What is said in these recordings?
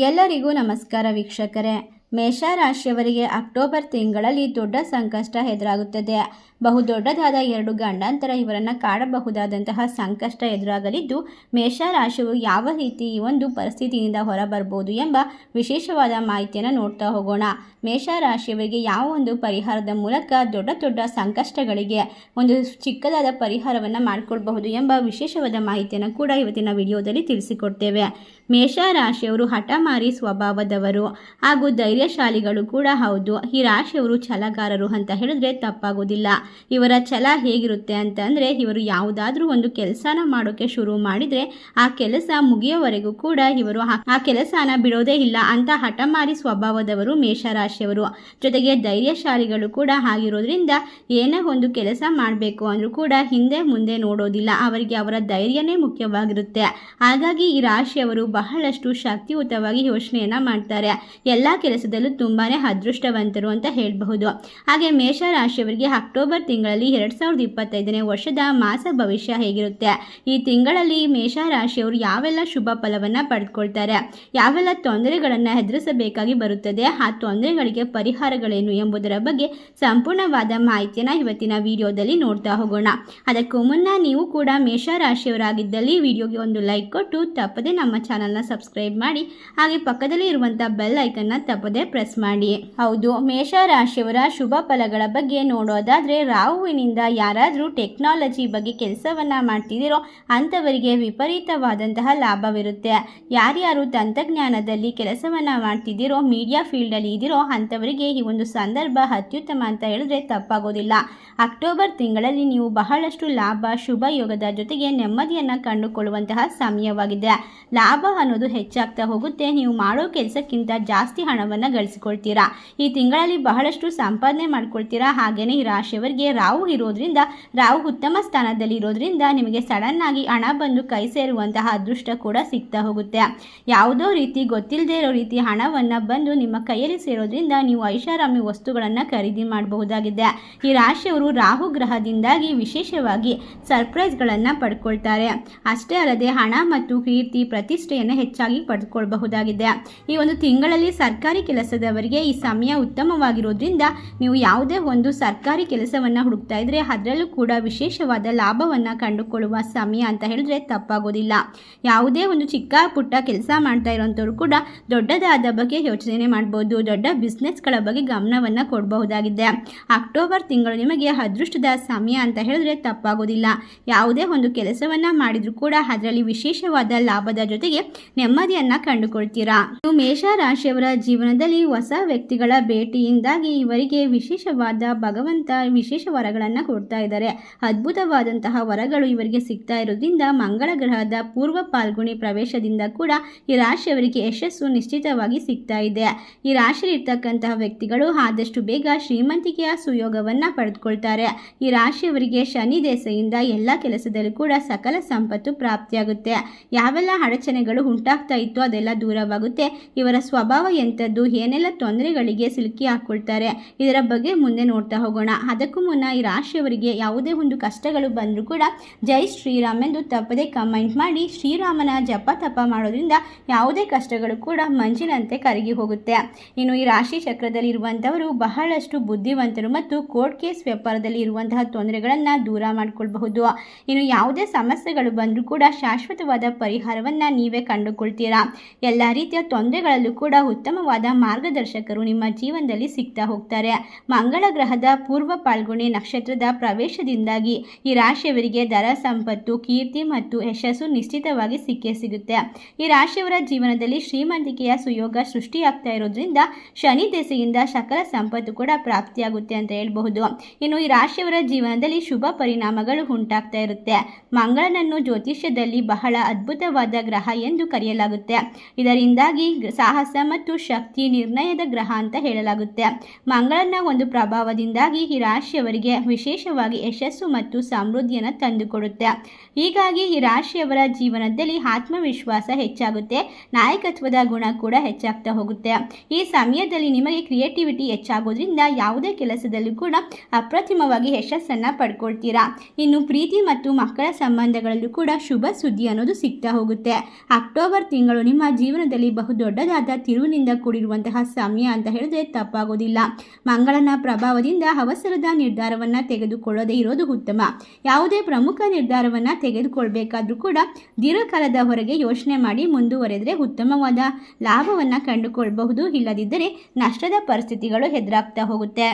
ಎಲ್ಲರಿಗೂ ನಮಸ್ಕಾರ ವೀಕ್ಷಕರೇ. ಮೇಷ ರಾಶಿಯವರಿಗೆ ಅಕ್ಟೋಬರ್ ತಿಂಗಳಲ್ಲಿ ದೊಡ್ಡ ಸಂಕಷ್ಟ ಎದುರಾಗುತ್ತದೆ. ಬಹುದೊಡ್ಡದಾದ ಎರಡು ಗಂಡಾಂತರ ಇವರನ್ನು ಕಾಡಬಹುದಾದಂತಹ ಸಂಕಷ್ಟ ಎದುರಾಗಲಿದ್ದು ಮೇಷರಾಶಿಯು ಯಾವ ರೀತಿ ಈ ಒಂದು ಪರಿಸ್ಥಿತಿಯಿಂದ ಹೊರಬರ್ಬೋದು ಎಂಬ ವಿಶೇಷವಾದ ಮಾಹಿತಿಯನ್ನು ನೋಡ್ತಾ ಹೋಗೋಣ. ಮೇಷರಾಶಿಯವರಿಗೆ ಯಾವ ಒಂದು ಪರಿಹಾರದ ಮೂಲಕ ದೊಡ್ಡ ದೊಡ್ಡ ಸಂಕಷ್ಟಗಳಿಗೆ ಒಂದು ಚಿಕ್ಕದಾದ ಪರಿಹಾರವನ್ನು ಮಾಡಿಕೊಳ್ಬಹುದು ಎಂಬ ವಿಶೇಷವಾದ ಮಾಹಿತಿಯನ್ನು ಕೂಡ ಇವತ್ತಿನ ವಿಡಿಯೋದಲ್ಲಿ ತಿಳಿಸಿಕೊಡ್ತೇವೆ. ಮೇಷರಾಶಿಯವರು ಹಠಮಾರಿ ಸ್ವಭಾವದವರು ಹಾಗೂ ಧೈರ್ಯಶಾಲಿಗಳು ಕೂಡ ಹೌದು. ಈ ರಾಶಿಯವರು ಛಲಗಾರರು ಅಂತ ಹೇಳಿದ್ರೆ ತಪ್ಪಾಗೋದಿಲ್ಲ. ಇವರ ಛಲ ಹೇಗಿರುತ್ತೆ ಅಂತಂದರೆ ಇವರು ಯಾವುದಾದ್ರೂ ಒಂದು ಕೆಲಸನ ಮಾಡೋಕ್ಕೆ ಶುರು ಮಾಡಿದರೆ ಆ ಕೆಲಸ ಮುಗಿಯೋವರೆಗೂ ಕೂಡ ಇವರು ಆ- ಆ ಕೆಲಸನ ಬಿಡೋದೇ ಇಲ್ಲ ಅಂತ ಹಠಮಾರಿ ಸ್ವಭಾವದವರು, ಮೇಷರಾಶಿಯವರು. ಜೊತೆಗೆ ಧೈರ್ಯಶಾಲಿಗಳು ಕೂಡ ಆಗಿರೋದ್ರಿಂದ ಏನೇ ಒಂದು ಕೆಲಸ ಮಾಡಬೇಕು ಅಂದರೂ ಕೂಡ ಹಿಂದೆ ಮುಂದೆ ನೋಡೋದಿಲ್ಲ. ಅವರಿಗೆ ಅವರ ಧೈರ್ಯನೇ ಮುಖ್ಯವಾಗಿರುತ್ತೆ. ಹಾಗಾಗಿ ಈ ರಾಶಿಯವರು ಬಹಳಷ್ಟು ಶಕ್ತಿಯುತವಾಗಿ ಯೋಚನೆಯನ್ನು ಮಾಡ್ತಾರೆ. ಎಲ್ಲ ಕೆಲಸದಲ್ಲೂ ತುಂಬಾ ಅದೃಷ್ಟವಂತರು ಅಂತ ಹೇಳಬಹುದು. ಹಾಗೆ ಮೇಷರಾಶಿಯವರಿಗೆ ಅಕ್ಟೋಬರ್ ತಿಂಗಳಲ್ಲಿ ಎರಡು ಸಾವಿರದ ಇಪ್ಪತ್ತೈದನೇ ವರ್ಷದ ಮಾಸ ಭವಿಷ್ಯ ಹೇಗಿರುತ್ತೆ? ಈ ತಿಂಗಳಲ್ಲಿ ಮೇಷರಾಶಿಯವರು ಯಾವೆಲ್ಲ ಶುಭ ಫಲವನ್ನು ಪಡೆದುಕೊಳ್ತಾರೆ ಯಾವೆಲ್ಲ ತೊಂದರೆಗಳನ್ನು ಎದುರಿಸಬೇಕಾಗಿ ಬರುತ್ತದೆ? ಆ ತೊಂದರೆಗಳಿಗೆ ಪರಿಹಾರಗಳೇನು ಎಂಬುದರ ಬಗ್ಗೆ ಸಂಪೂರ್ಣವಾದ ಮಾಹಿತಿಯನ್ನು ಇವತ್ತಿನ ವಿಡಿಯೋದಲ್ಲಿ ನೋಡ್ತಾ ಹೋಗೋಣ. ಅದಕ್ಕೂ ಮುನ್ನ ನೀವು ಕೂಡ ಮೇಷರಾಶಿಯವರಾಗಿದ್ದಲ್ಲಿ ವಿಡಿಯೋಗೆ ಒಂದು ಲೈಕ್ ಕೊಟ್ಟು ತಪ್ಪದೆ ನಮ್ಮ ಚಾನಲ್ನ ಸಬ್ಸ್ಕ್ರೈಬ್ ಮಾಡಿ, ಹಾಗೆ ಪಕ್ಕದಲ್ಲಿ ಇರುವಂಥ ಬೆಲ್ ಐಕನ್ನ ತಪ್ಪದೆ ಪ್ರೆಸ್ ಮಾಡಿ. ಹೌದು, ಮೇಷರಾಶಿಯವರ ಶುಭ ಫಲಗಳ ಬಗ್ಗೆ ನೋಡೋದಾದ್ರೆ ರಾಹುವಿನಿಂದ ಯಾರಾದರೂ ಟೆಕ್ನಾಲಜಿ ಬಗ್ಗೆ ಕೆಲಸವನ್ನು ಮಾಡ್ತಿದ್ದೀರೋ ಅಂಥವರಿಗೆ ವಿಪರೀತವಾದಂತಹ ಲಾಭವಿರುತ್ತೆ. ಯಾರ್ಯಾರು ತಂತ್ರಜ್ಞಾನದಲ್ಲಿ ಕೆಲಸವನ್ನು ಮಾಡ್ತಿದ್ದೀರೋ, ಮೀಡಿಯಾ ಫೀಲ್ಡಲ್ಲಿ ಇದ್ದೀರೋ ಅಂಥವರಿಗೆ ಈ ಒಂದು ಸಂದರ್ಭ ಅತ್ಯುತ್ತಮ ಅಂತ ಹೇಳಿದ್ರೆ ತಪ್ಪಾಗೋದಿಲ್ಲ. ಅಕ್ಟೋಬರ್ ತಿಂಗಳಲ್ಲಿ ನೀವು ಬಹಳಷ್ಟು ಲಾಭ, ಶುಭ ಯೋಗದ ಜೊತೆಗೆ ನೆಮ್ಮದಿಯನ್ನು ಕಂಡುಕೊಳ್ಳುವಂತಹ ಸಮಯವಾಗಿದೆ. ಲಾಭ ಅನ್ನೋದು ಹೆಚ್ಚಾಗ್ತಾ ಹೋಗುತ್ತೆ. ನೀವು ಮಾಡೋ ಕೆಲಸಕ್ಕಿಂತ ಜಾಸ್ತಿ ಹಣವನ್ನು ಗಳಿಸಿಕೊಳ್ತೀರಾ. ಈ ತಿಂಗಳಲ್ಲಿ ಬಹಳಷ್ಟು ಸಂಪಾದನೆ ಮಾಡ್ಕೊಳ್ತೀರಾ. ಹಾಗೆಯೇ ಈ ರಾಶಿಯವರಿಗೆ ರಾಹು ಇರೋದ್ರಿಂದ, ರಾಹು ಉತ್ತಮ ಸ್ಥಾನದಲ್ಲಿ ಇರೋದ್ರಿಂದ ನಿಮಗೆ ಸಡನ್ ಆಗಿ ಹಣ ಬಂದು ಕೈ ಸೇರುವಂತಹ ಅದೃಷ್ಟ ಕೂಡ ಸಿಗ್ತಾ ಹೋಗುತ್ತೆ. ಯಾವುದೋ ರೀತಿ ಗೊತ್ತಿಲ್ಲದೆ ಇರೋ ರೀತಿ ಹಣವನ್ನು ಬಂದು ನಿಮ್ಮ ಕೈಯಲ್ಲಿ ಸೇರೋದ್ರಿಂದ ನೀವು ಐಷಾರಾಮಿ ವಸ್ತುಗಳನ್ನು ಖರೀದಿ ಮಾಡಬಹುದಾಗಿದೆ. ಈ ರಾಶಿಯವರು ರಾಹು ಗ್ರಹದಿಂದಾಗಿ ವಿಶೇಷವಾಗಿ ಸರ್ಪ್ರೈಸ್ಗಳನ್ನು ಪಡ್ಕೊಳ್ತಾರೆ. ಅಷ್ಟೇ ಅಲ್ಲದೆ ಹಣ ಮತ್ತು ಕೀರ್ತಿ, ಪ್ರತಿಷ್ಠೆಯನ್ನು ಹೆಚ್ಚಾಗಿ ಪಡೆದುಕೊಳ್ಳಬಹುದಾಗಿದೆ ಈ ಒಂದು ತಿಂಗಳಲ್ಲಿ ಸರ್ಕಾರಿ ಕೆಲಸದವರಿಗೆ ಈ ಸಮಯ ಉತ್ತಮವಾಗಿರೋದ್ರಿಂದ ನೀವು ಯಾವುದೇ ಒಂದು ಸರ್ಕಾರಿ ಕೆಲಸವನ್ನು ಹುಡುಕ್ತಾ ಇದ್ರೆ ಅದರಲ್ಲೂ ಕೂಡ ವಿಶೇಷವಾದ ಲಾಭವನ್ನು ಕಂಡುಕೊಳ್ಳುವ ಸಮಯ ಅಂತ ಹೇಳಿದ್ರೆ ತಪ್ಪಾಗೋದಿಲ್ಲ. ಯಾವುದೇ ಒಂದು ಚಿಕ್ಕ ಪುಟ್ಟ ಕೆಲಸ ಮಾಡ್ತಾ ಇರೋಂಥವ್ರು ಕೂಡ ದೊಡ್ಡದಾದ ಬಗ್ಗೆ ಯೋಚನೆ ಮಾಡ್ಬೋದು. ದೊಡ್ಡ ಬಿಸ್ನೆಸ್ಗಳ ಬಗ್ಗೆ ಗಮನವನ್ನು ಕೊಡಬಹುದಾಗಿದೆ. ಅಕ್ಟೋಬರ್ ತಿಂಗಳು ನಿಮಗೆ ಅದೃಷ್ಟದ ಸಮಯ ಅಂತ ಹೇಳಿದ್ರೆ ತಪ್ಪಾಗೋದಿಲ್ಲ. ಯಾವುದೇ ಒಂದು ಕೆಲಸವನ್ನ ಮಾಡಿದರೂ ಕೂಡ ಅದರಲ್ಲಿ ವಿಶೇಷವಾದ ಲಾಭದ ಜೊತೆಗೆ ನೆಮ್ಮದಿಯನ್ನ ಕಂಡುಕೊಳ್ತೀರಾ? ನೀವು ಮೇಷ ರಾಶಿಯವರ ಜೀವನದಲ್ಲಿ ಹೊಸ ವ್ಯಕ್ತಿಗಳ ಭೇಟಿಯಿಂದಾಗಿ ಇವರಿಗೆ ವಿಶೇಷವಾದ ಭಗವಂತ, ವಿಶೇಷ ವರಗಳನ್ನು ಕೊಡ್ತಾ ಇದ್ದಾರೆ. ಅದ್ಭುತವಾದಂತಹ ವರಗಳು ಇವರಿಗೆ ಸಿಗ್ತಾ ಇರೋದ್ರಿಂದ ಮಂಗಳ ಗ್ರಹದ ಪೂರ್ವ ಪಾಲ್ಗುಣಿ ಪ್ರವೇಶದಿಂದ ಕೂಡ ಈ ರಾಶಿಯವರಿಗೆ ಯಶಸ್ಸು ನಿಶ್ಚಿತವಾಗಿ ಸಿಗ್ತಾ ಇದೆ. ಈ ರಾಶಿಯಲ್ಲಿರ್ತಕ್ಕಂತಹ ವ್ಯಕ್ತಿಗಳು ಆದಷ್ಟು ಬೇಗ ಶ್ರೀಮಂತಿಕೆಯ ಸುಯೋಗವನ್ನ ಪಡೆದುಕೊಳ್ತಾರೆ. ಈ ರಾಶಿಯವರಿಗೆ ಶನಿ ದೇಸೆಯಿಂದ ಎಲ್ಲ ಕೆಲಸದಲ್ಲೂ ಕೂಡ ಸಕಲ ಸಂಪತ್ತು ಪ್ರಾಪ್ತಿಯಾಗುತ್ತೆ. ಯಾವೆಲ್ಲ ಅಡಚಣೆಗಳು ಉಂಟಾಗ್ತಾ ಇತ್ತು ಅದೆಲ್ಲ ದೂರವಾಗುತ್ತೆ. ಇವರ ಸ್ವಭಾವ ಎಂಥದ್ದು ಏನೆಲ್ಲ ತೊಂದರೆಗಳಿಗೆ ಸಿಲುಕಿ ಹಾಕ್ಕೊಳ್ತಾರೆ ಇದರ ಬಗ್ಗೆ ಮುಂದೆ ನೋಡ್ತಾ ಹೋಗೋಣ. ಅದಕ್ಕೂ ಮುನ್ನ ಈ ರಾಶಿಯವರಿಗೆ ಯಾವುದೇ ಒಂದು ಕಷ್ಟಗಳು ಬಂದರೂ ಕೂಡ ಜೈ ಶ್ರೀರಾಮ್ ಎಂದು ತಪ್ಪದೆ ಕಮೆಂಟ್ ಮಾಡಿ ಶ್ರೀರಾಮನ ಜಪ ತಪ ಮಾಡೋದ್ರಿಂದ ಯಾವುದೇ ಕಷ್ಟಗಳು ಕೂಡ ಮಂಜಿನಂತೆ ಕರಗಿ ಹೋಗುತ್ತೆ. ಇನ್ನು ಈ ರಾಶಿ ಚಕ್ರದಲ್ಲಿ ಇರುವಂಥವರು ಬಹಳಷ್ಟು ಬುದ್ಧಿವಂತರು ಮತ್ತು ಕೋರ್ಟ್ ಕೇಸ್ ವ್ಯಾಪಾರದಲ್ಲಿ ಇರುವಂತಹ ತೊಂದರೆಗಳನ್ನು ದೂರ ಮಾಡಿಕೊಳ್ಬಹುದು. ಇನ್ನು ಯಾವುದೇ ಸಮಸ್ಯೆಗಳು ಬಂದರೂ ಕೂಡ ಶಾಶ್ವತವಾದ ಪರಿಹಾರವನ್ನು ನೀವೇ ಕಂಡುಕೊಳ್ತೀರಾ? ಎಲ್ಲ ರೀತಿಯ ತೊಂದರೆಗಳಲ್ಲೂ ಕೂಡ ಉತ್ತಮವಾದ ಮಾರ್ಗದರ್ಶಕರು ನಿಮ್ಮ ಜೀವನದಲ್ಲಿ ಸಿಗ್ತಾ ಹೋಗ್ತಾರೆ. ಮಂಗಳ ಗ್ರಹದ ಪೂರ್ವ ಪಾಲ್ಗುಣಿ ನಕ್ಷತ್ರದ ಪ್ರವೇಶದಿಂದಾಗಿ ಈ ರಾಶಿಯವರಿಗೆ ದರ, ಸಂಪತ್ತು, ಕೀರ್ತಿ ಮತ್ತು ಯಶಸ್ಸು ನಿಶ್ಚಿತವಾಗಿ ಸಿಕ್ಕೇ ಸಿಗುತ್ತೆ. ಈ ರಾಶಿಯವರ ಜೀವನದಲ್ಲಿ ಶ್ರೀಮಂತಿಕೆಯ ಸುಯೋಗ ಸೃಷ್ಟಿಯಾಗ್ತಾ ಇರೋದ್ರಿಂದ ಶನಿ ದೆಸೆಯಿಂದ ಸಕಲ ಸಂಪತ್ತು ಕೂಡ ಪ್ರಾಪ್ತಿಯಾಗುತ್ತೆ ಅಂತ ಹೇಳಬಹುದು. ಇನ್ನು ಈ ರಾಶಿಯವರ ಜೀವನದಲ್ಲಿ ಶುಭ ಪರಿಣಾಮಗಳು ಉಂಟಾಗ್ತಾ ಇರುತ್ತೆ. ಮಂಗಳನನ್ನು ಜ್ಯೋತಿಷ್ಯದಲ್ಲಿ ಬಹಳ ಅದ್ಭುತವಾದ ಗ್ರಹ ಎಂದು ಕರೆಯಲಾಗುತ್ತೆ. ಇದರಿಂದಾಗಿ ಸಾಹಸ ಮತ್ತು ಶಕ್ತಿ ನಿರ್ಣಯದ ಗ್ರಹ ಅಂತ ಹೇಳಲಾಗುತ್ತೆ. ಮಂಗಳನ ಒಂದು ಪ್ರಭಾವದಿಂದಾಗಿ ಈ ರಾಶಿಯವರು ರಾಶಿಯವರಿಗೆ ವಿಶೇಷವಾಗಿ ಯಶಸ್ಸು ಮತ್ತು ಸಮೃದ್ಧಿಯನ್ನು ತಂದುಕೊಡುತ್ತೆ. ಹೀಗಾಗಿ ಈ ರಾಶಿಯವರ ಜೀವನದಲ್ಲಿ ಆತ್ಮವಿಶ್ವಾಸ ಹೆಚ್ಚಾಗುತ್ತೆ. ನಾಯಕತ್ವದ ಗುಣ ಕೂಡ ಹೆಚ್ಚಾಗ್ತಾ ಹೋಗುತ್ತೆ. ಈ ಸಮಯದಲ್ಲಿ ನಿಮಗೆ ಕ್ರಿಯೇಟಿವಿಟಿ ಹೆಚ್ಚಾಗೋದ್ರಿಂದ ಯಾವುದೇ ಕೆಲಸದಲ್ಲೂ ಕೂಡ ಅಪ್ರತಿಮವಾಗಿ ಯಶಸ್ಸನ್ನು ಪಡ್ಕೊಳ್ತೀರಾ. ಇನ್ನು ಪ್ರೀತಿ ಮತ್ತು ಮಕ್ಕಳ ಸಂಬಂಧಗಳಲ್ಲೂ ಕೂಡ ಶುಭ ಸುದ್ದಿ ಅನ್ನೋದು ಸಿಗ್ತಾ ಹೋಗುತ್ತೆ. ಅಕ್ಟೋಬರ್ ತಿಂಗಳು ನಿಮ್ಮ ಜೀವನದಲ್ಲಿ ಬಹು ದೊಡ್ಡದಾದ ತಿರುವಿನಿಂದ ಕೂಡಿರುವಂತಹ ಸಮಯ ಅಂತ ಹೇಳಿದ್ರೆ ತಪ್ಪಾಗೋದಿಲ್ಲ. ಮಂಗಳನ ಪ್ರಭಾವದಿಂದ ಅವಸರದ ನಿರ್ಧಾರವನ್ನು ತೆಗೆದುಕೊಳ್ಳೋದೇ ಇರೋದು ಉತ್ತಮ. ಯಾವುದೇ ಪ್ರಮುಖ ನಿರ್ಧಾರವನ್ನು ತೆಗೆದುಕೊಳ್ಬೇಕಾದ್ರೂ ಕೂಡ ದೀರ್ಘಕಾಲದ ಹೊರಗೆ ಯೋಚನೆ ಮಾಡಿ ಮುಂದುವರೆದರೆ ಉತ್ತಮವಾದ ಲಾಭವನ್ನು ಕಂಡುಕೊಳ್ಬಹುದು. ಇಲ್ಲದಿದ್ದರೆ ನಷ್ಟದ ಪರಿಸ್ಥಿತಿಗಳು ಎದುರಾಗ್ತಾ ಹೋಗುತ್ತೆ.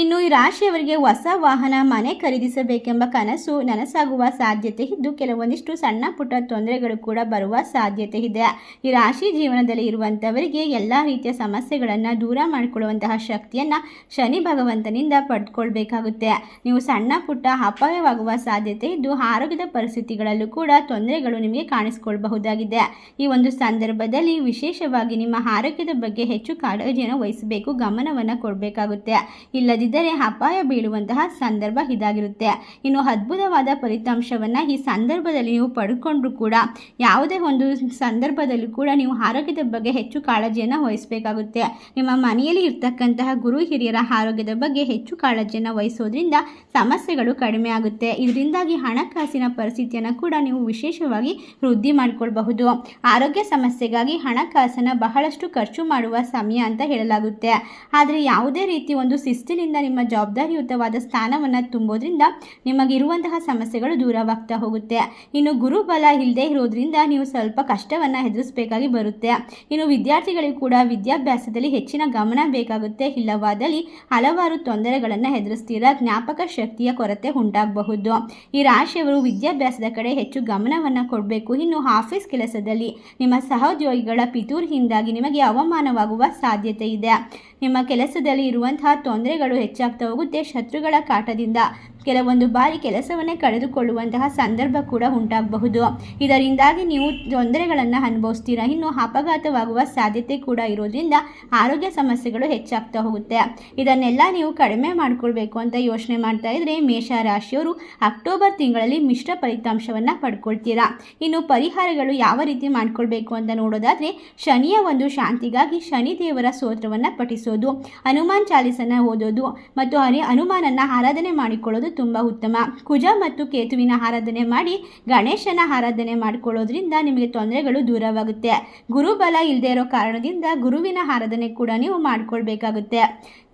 ಇನ್ನು ಈ ರಾಶಿಯವರಿಗೆ ಹೊಸ ವಾಹನ, ಮನೆ ಖರೀದಿಸಬೇಕೆಂಬ ಕನಸು ನನಸಾಗುವ ಸಾಧ್ಯತೆ ಇದ್ದು ಕೆಲವೊಂದಿಷ್ಟು ಸಣ್ಣ ಪುಟ್ಟ ತೊಂದರೆಗಳು ಕೂಡ ಬರುವ ಸಾಧ್ಯತೆ ಇದೆ. ಈ ರಾಶಿ ಜೀವನದಲ್ಲಿ ಇರುವಂಥವರಿಗೆ ಎಲ್ಲ ರೀತಿಯ ಸಮಸ್ಯೆಗಳನ್ನು ದೂರ ಮಾಡಿಕೊಳ್ಳುವಂತಹ ಶಕ್ತಿಯನ್ನು ಶನಿ ಭಗವಂತನಿಂದ ಪಡೆದುಕೊಳ್ಬೇಕಾಗುತ್ತೆ ನೀವು ಸಣ್ಣ ಪುಟ್ಟ ಅಪಾಯವಾಗುವ ಸಾಧ್ಯತೆ ಇದ್ದು ಆರೋಗ್ಯದ ಪರಿಸ್ಥಿತಿಗಳಲ್ಲೂ ಕೂಡ ತೊಂದರೆಗಳು ನಿಮಗೆ ಕಾಣಿಸಿಕೊಳ್ಳಬಹುದಾಗಿದೆ ಈ ಒಂದು ಸಂದರ್ಭದಲ್ಲಿ ವಿಶೇಷವಾಗಿ ನಿಮ್ಮ ಆರೋಗ್ಯದ ಬಗ್ಗೆ ಹೆಚ್ಚು ಕಾಳಜಿಯನ್ನು ವಹಿಸಬೇಕು, ಗಮನವನ್ನು ಕೊಡಬೇಕಾಗುತ್ತೆ. ಇಲ್ಲದಿದ್ದರೆ ಅಪಾಯ ಬೀಳುವಂತಹ ಸಂದರ್ಭ ಇದಾಗಿರುತ್ತೆ. ಇನ್ನು ಅದ್ಭುತವಾದ ಫಲಿತಾಂಶವನ್ನು ಈ ಸಂದರ್ಭದಲ್ಲಿ ನೀವು ಪಡ್ಕೊಂಡ್ರು ಕೂಡ ಯಾವುದೇ ಒಂದು ಸಂದರ್ಭದಲ್ಲೂ ಕೂಡ ನೀವು ಆರೋಗ್ಯದ ಬಗ್ಗೆ ಹೆಚ್ಚು ಕಾಳಜಿಯನ್ನು ವಹಿಸಬೇಕಾಗುತ್ತೆ. ನಿಮ್ಮ ಮನೆಯಲ್ಲಿ ಇರ್ತಕ್ಕಂತಹ ಗುರು ಹಿರಿಯರ ಆರೋಗ್ಯದ ಬಗ್ಗೆ ಹೆಚ್ಚು ಕಾಳಜಿಯನ್ನು ವಹಿಸೋದ್ರಿಂದ ಸಮಸ್ಯೆಗಳು ಕಡಿಮೆ ಆಗುತ್ತೆ. ಇದರಿಂದಾಗಿ ಹಣಕಾಸಿನ ಪರಿಸ್ಥಿತಿಯನ್ನು ಕೂಡ ನೀವು ವಿಶೇಷವಾಗಿ ವೃದ್ಧಿ ಮಾಡಿಕೊಳ್ಬಹುದು. ಆರೋಗ್ಯ ಸಮಸ್ಯೆಗಾಗಿ ಹಣಕಾಸನ್ನು ಬಹಳಷ್ಟು ಖರ್ಚು ಮಾಡುವ ಸಮಯ ಅಂತ ಹೇಳಲಾಗುತ್ತೆ. ಆದರೆ ಯಾವುದೇ ರೀತಿ ಒಂದು ಶಿಸ್ತಿನಿಂದ ನಿಮ್ಮ ಜವಾಬ್ದಾರಿಯುತವಾದ ಸ್ಥಾನವನ್ನು ತುಂಬೋದ್ರಿಂದ ನಿಮಗಿರುವಂತಹ ಸಮಸ್ಯೆಗಳು ದೂರವಾಗ್ತಾ ಹೋಗುತ್ತೆ. ಇನ್ನು ಗುರುಬಲ ಇಲ್ಲದೆ ಇರೋದ್ರಿಂದ ನೀವು ಸ್ವಲ್ಪ ಕಷ್ಟವನ್ನು ಎದುರಿಸಬೇಕಾಗಿ ಬರುತ್ತೆ. ಇನ್ನು ವಿದ್ಯಾರ್ಥಿಗಳಿಗೆ ಕೂಡ ವಿದ್ಯಾಭ್ಯಾಸದಲ್ಲಿ ಹೆಚ್ಚಿನ ಗಮನ ಬೇಕಾಗುತ್ತೆ. ಇಲ್ಲವಾದಲ್ಲಿ ಹಲವಾರು ತೊಂದರೆಗಳನ್ನು ಎದುರಿಸ್ತೀರಾ. ಜ್ಞಾಪಕ ಶಕ್ತಿಯ ಕೊರತೆ ಉಂಟಾಗಬಹುದು. ಈ ರಾಶಿಯವರು ವಿದ್ಯಾಭ್ಯಾಸದ ಕಡೆ ಹೆಚ್ಚು ಗಮನವನ್ನು ಕೊಡಬೇಕು. ಇನ್ನು ಆಫೀಸ್ ಕೆಲಸದಲ್ಲಿ ನಿಮ್ಮ ಸಹೋದ್ಯೋಗಿಗಳ ಪಿತೂರಿಯಿಂದಾಗಿ ನಿಮಗೆ ಅವಮಾನವಾಗುವ ಸಾಧ್ಯತೆ ಇದೆ. ನಿಮ್ಮ ಕೆಲಸದಲ್ಲಿ ಇರುವಂತಹ ತೊಂದರೆಗಳು ಹೆಚ್ಚಾಗ್ತಾ ಹೋಗುತ್ತೆ ಶತ್ರುಗಳ ಕಾಟದಿಂದ. ಕೆಲವೊಂದು ಬಾರಿ ಕೆಲಸವನ್ನೇ ಕಳೆದುಕೊಳ್ಳುವಂತಹ ಸಂದರ್ಭ ಕೂಡ ಉಂಟಾಗಬಹುದು. ಇದರಿಂದಾಗಿ ನೀವು ತೊಂದರೆಗಳನ್ನು ಅನುಭವಿಸ್ತೀರಾ? ಇನ್ನು ಅಪಘಾತವಾಗುವ ಸಾಧ್ಯತೆ ಕೂಡ ಇರೋದ್ರಿಂದ ಆರೋಗ್ಯ ಸಮಸ್ಯೆಗಳು ಹೆಚ್ಚಾಗ್ತಾ ಹೋಗುತ್ತೆ. ಇದನ್ನೆಲ್ಲ ನೀವು ಕಡಿಮೆ ಮಾಡಿಕೊಳ್ಬೇಕು ಅಂತ ಯೋಚನೆ ಮಾಡ್ತಾ ಇದ್ರೆ ಮೇಷ ರಾಶಿಯವರು ಅಕ್ಟೋಬರ್ ತಿಂಗಳಲ್ಲಿ ಮಿಶ್ರ ಫಲಿತಾಂಶವನ್ನು ಪಡ್ಕೊಳ್ತೀರಾ? ಇನ್ನು ಪರಿಹಾರಗಳು ಯಾವ ರೀತಿ ಮಾಡ್ಕೊಳ್ಬೇಕು ಅಂತ ನೋಡೋದಾದ್ರೆ, ಶನಿಯ ಒಂದು ಶಾಂತಿಗಾಗಿ ಶನಿ ದೇವರ ಸ್ತೋತ್ರವನ್ನು ಪಠಿಸೋದು, ಹನುಮಾನ್ ಚಾಲೀಸನ್ನು ಓದೋದು ಮತ್ತು ಹರಿ ಹನುಮಾನನ್ನು ಆರಾಧನೆ ಮಾಡಿಕೊಳ್ಳೋದು ತುಂಬ ಉತ್ತಮ. ಕುಜ ಮತ್ತು ಕೇತುವಿನ ಆರಾಧನೆ ಮಾಡಿ, ಗಣೇಶನ ಆರಾಧನೆ ಮಾಡಿಕೊಳ್ಳೋದ್ರಿಂದ ನಿಮಗೆ ತೊಂದರೆಗಳು ದೂರವಾಗುತ್ತೆ. ಗುರುಬಲ ಇಲ್ಲದೆ ಇರೋ ಕಾರಣದಿಂದ ಗುರುವಿನ ಆರಾಧನೆ ಕೂಡ ನೀವು ಮಾಡಿಕೊಳ್ಬೇಕಾಗುತ್ತೆ.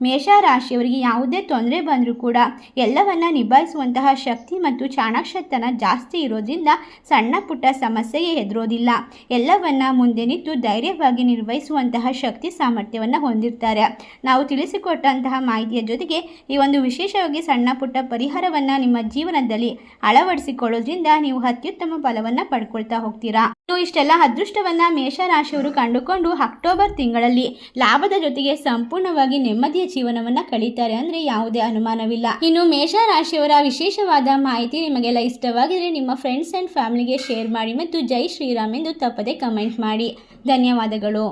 ಮೇಷ ರಾಶಿಯವರಿಗೆ ಯಾವುದೇ ತೊಂದರೆ ಬಂದರೂ ಕೂಡ ಎಲ್ಲವನ್ನ ನಿಭಾಯಿಸುವಂತಹ ಶಕ್ತಿ ಮತ್ತು ಚಾಣಾಕ್ಷತನ ಜಾಸ್ತಿ ಇರೋದ್ರಿಂದ ಸಣ್ಣ ಪುಟ್ಟ ಸಮಸ್ಯೆಗೆ ಎದುರೋದಿಲ್ಲ. ಎಲ್ಲವನ್ನ ಮುಂದೆ ನಿಂತು ಧೈರ್ಯವಾಗಿ ನಿರ್ವಹಿಸುವಂತಹ ಶಕ್ತಿ ಸಾಮರ್ಥ್ಯವನ್ನು ಹೊಂದಿರ್ತಾರೆ. ನಾವು ತಿಳಿಸಿಕೊಟ್ಟಂತಹ ಮಾಹಿತಿಯ ಜೊತೆಗೆ ಈ ಒಂದು ವಿಶೇಷವಾಗಿ ಸಣ್ಣ ಪುಟ್ಟ ಪರಿಹಾರವನ್ನು ನಿಮ್ಮ ಜೀವನದಲ್ಲಿ ಅಳವಡಿಸಿಕೊಳ್ಳೋದ್ರಿಂದ ನೀವು ಅತ್ಯುತ್ತಮ ಫಲವನ್ನು ಪಡ್ಕೊಳ್ತಾ ಹೋಗ್ತೀರಾ. ಇನ್ನು ಇಷ್ಟೆಲ್ಲ ಅದೃಷ್ಟವನ್ನ ಮೇಷರಾಶಿಯವರು ಕಂಡುಕೊಂಡು ಅಕ್ಟೋಬರ್ ತಿಂಗಳಲ್ಲಿ ಲಾಭದ ಜೊತೆಗೆ ಸಂಪೂರ್ಣವಾಗಿ ನೆಮ್ಮದಿಯ ಜೀವನವನ್ನ ಕಳೀತಾರೆ ಅಂದ್ರೆ ಯಾವುದೇ ಅನುಮಾನವಿಲ್ಲ. ಇನ್ನು ಮೇಷರಾಶಿಯವರ ವಿಶೇಷವಾದ ಮಾಹಿತಿ ನಿಮಗೆಲ್ಲ ಇಷ್ಟವಾಗಿದ್ರೆ ನಿಮ್ಮ ಫ್ರೆಂಡ್ಸ್ ಅಂಡ್ ಫ್ಯಾಮಿಲಿಗೆ ಶೇರ್ ಮಾಡಿ ಮತ್ತು ಜೈ ಶ್ರೀರಾಮ್ ಎಂದು ತಪ್ಪದೆ ಕಮೆಂಟ್ ಮಾಡಿ. ಧನ್ಯವಾದಗಳು.